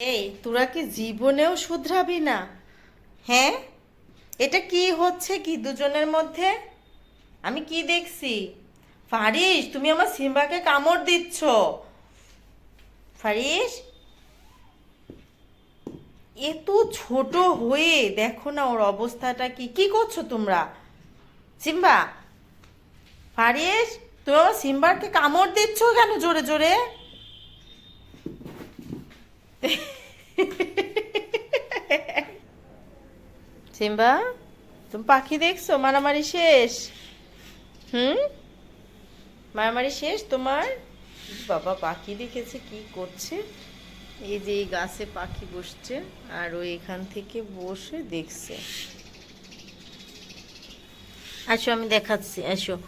এই, তোরা কি জীবনেও শুধরাবি না? হ্যাঁ? এটা কি হচ্ছে কি দুজনের মধ্যে? আমি কি দেখছি? ফারিস তুমি আমার সিম্বাকে কামড় দিচ্ছ। ফারিস এত ছোট হয়ে, দেখো না ওর অবস্থাটা কি। কি করছ তোমরা? সিম্বা? ফারিস তুমি আমার সিম্বাকে কামড় দিচ্ছ কেন জোরে জোরে? সিম্বা, তুমি পাখি দেখছ? মারামারি শেষ। হুম? মারামারি শেষ তোমার? বাবা, পাখি দেখেছে, কি করছে? এই যে এই গাছে পাখি বসছে, আর ও এখান থেকে বসে দেখছে। আসো, আমি দেখাচ্ছি, আসো।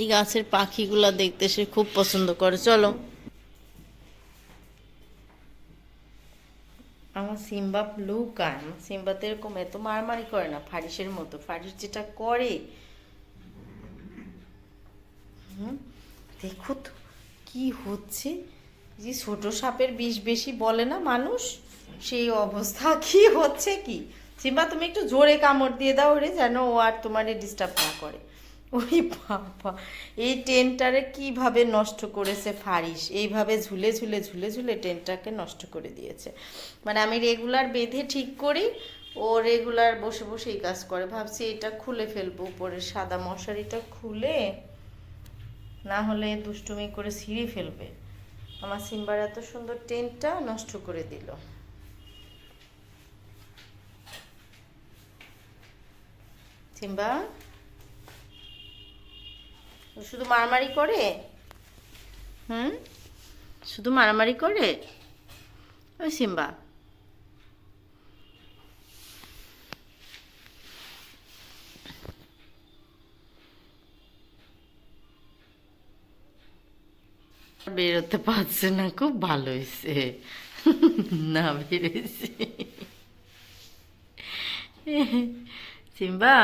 এই গাছের পাখিগুলা দেখতে সে খুব পছন্দ করে। চলো। আমার সিম্বা লুকায় সিম্বা তো এরকম এত মারামারি করে না, ফারিসের মতো। ফারিস যেটা করে। হুম? দেখো তো, কি হচ্ছে? যে ছোট সাপের বিষ বেশি বলে না মানুষ? সেই অবস্থা, কি হচ্ছে কি? সিম্বা, তুমি একটু জোরে কামড় দিয়ে দাও রে, যেন ও আর তোমারে ডিস্টার্ব না করে। ওই বাবা, এই টেনটারে কীভাবে নষ্ট করেছে ফারিস? এইভাবে ঝুলে ঝুলে ঝুলে ঝুলে টেনটাকে নষ্ট করে দিয়েছে। মানে আমি রেগুলার বেঁধে ঠিক করি, ও রেগুলার বসে বসে এই কাজ করে। ভাবছি এটা খুলে ফেলব উপরের সাদা মশারিটা খুলে, না হলে দুষ্টুমি করে ছিঁড়ে ফেলবে। আমার সিম্বার এত সুন্দর টেন্টটা নষ্ট করে দিল। সিম্বা? শুধু মারামারি করে? হুম? শুধু মারামারি করে? ওই সিম্বা। বেরোতে পারছে না, খুব ভালো হয়েছে না বেরোছে সিম্বা।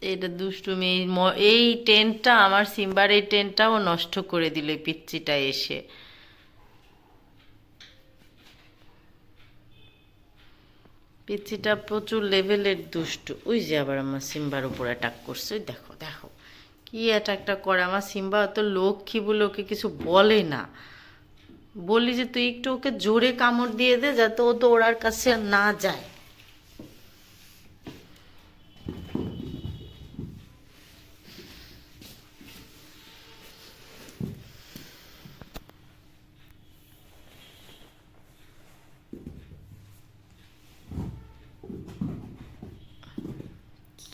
এটা দুষ্টুমি এই ম- এই টেন্টটা আমার সিম্বার, এই টেন্টটাও নষ্ট করে দিল পিচ্চিটা এসে। পিচ্চিটা প্রচুর লেভেলের দুষ্টু। ওই যে আবার আমার সিম্বার উপর অ্যাটাক করছে, ওই দেখো দেখো। কি অ্যাটাকটা করে? আমার সিম্বা অত লক্ষ্মী বলে ওকে কিছু বলে না। বলি যে তুই একটু ওকে জোরে কামড় দিয়ে দে, যাতে ও তো ওরার কাছে না যায়।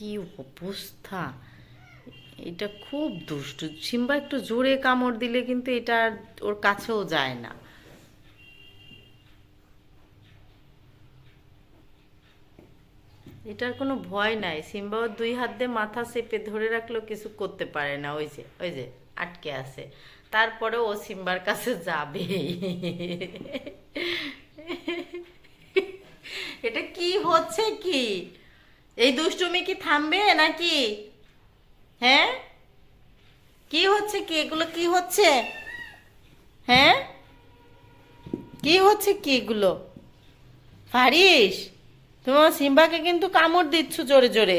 কি অবস্থা? এটা খুব দুষ্টু। সিম্বা একটু জোরে কামড় দিলে কিন্তু এটা ওর কাছেও যায় না। এটার কোনো ভয় নাই। সিম্বা ওর দুই হাত দিয়ে মাথা চেপে ধরে রাখলেও কিছু করতে পারে না। ওই যে ওই যে আটকে আছে। তারপরে ও সিম্বার কাছে যাবে। এটা কি হচ্ছে কি? এই দুষ্টুমি কি থামবে নাকি? হ্যাঁ? কি হচ্ছে কি? এগুলো কি হচ্ছে? হ্যাঁ? কি হচ্ছে কি এগুলো? ফারিস, তোমার সিম্বাকে কিন্তু কামড় দিচ্ছ জোরে জোরে।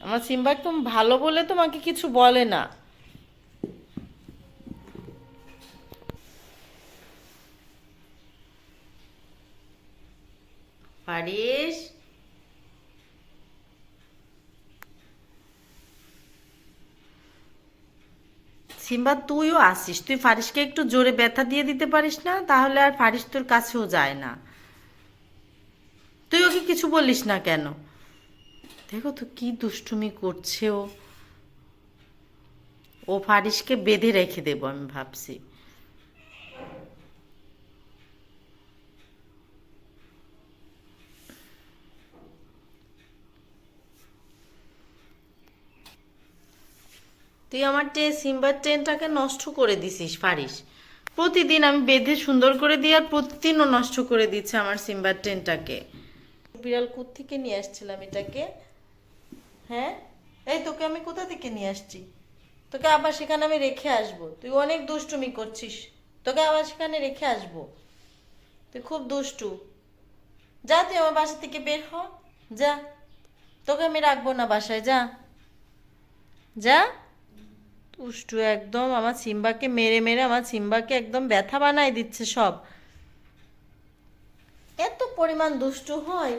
আমার সিম্বা একদম ভালো বলে তোমাকে কিছু বলে না। ফারিস সিম্বা, তুইও আসিস। তুই ফারিসকে একটু জোরে ব্যথা দিয়ে দিতে পারিস না, তাহলে আর ফারিস তোর কাছেও যায় না। তুই ওকে কিছু বলিস না কেন? দেখো তো কি দুষ্টুমি করছে ও। ও ফারিসকে বেঁধে রেখে দেবো আমি ভাবছি। তুই আমার ট্রেন সিম্বার ট্রেনটাকে নষ্ট করে দিছিস, পারিস। প্রতিদিন আমি বেঁধে সুন্দর করে দিই আর প্রতিদিনও নষ্ট করে দিচ্ছে আমার সিম্বার ট্রেনটাকে বিড়াল থেকে নিয়ে আসছিলাম এটাকে? হ্যাঁ? এই তোকে আমি কোথা থেকে নিয়ে আসছি? তোকে আবার সেখানে আমি রেখে আসব। তুই অনেক দুষ্টুমি করছিস। তোকে আবার সেখানে রেখে আসব। তুই খুব দুষ্টু। যা তুই আমার বাসা থেকে বের হ। যা। তোকে আমি রাখব না বাসায়, যা। যা। দুষ্টু একদম আমার সিম্বাকে মেরে মেরে আমার সিম্বাকে একদম ব্যথা বানাই দিচ্ছে সব। এত পরিমাণ দুষ্টু হয়।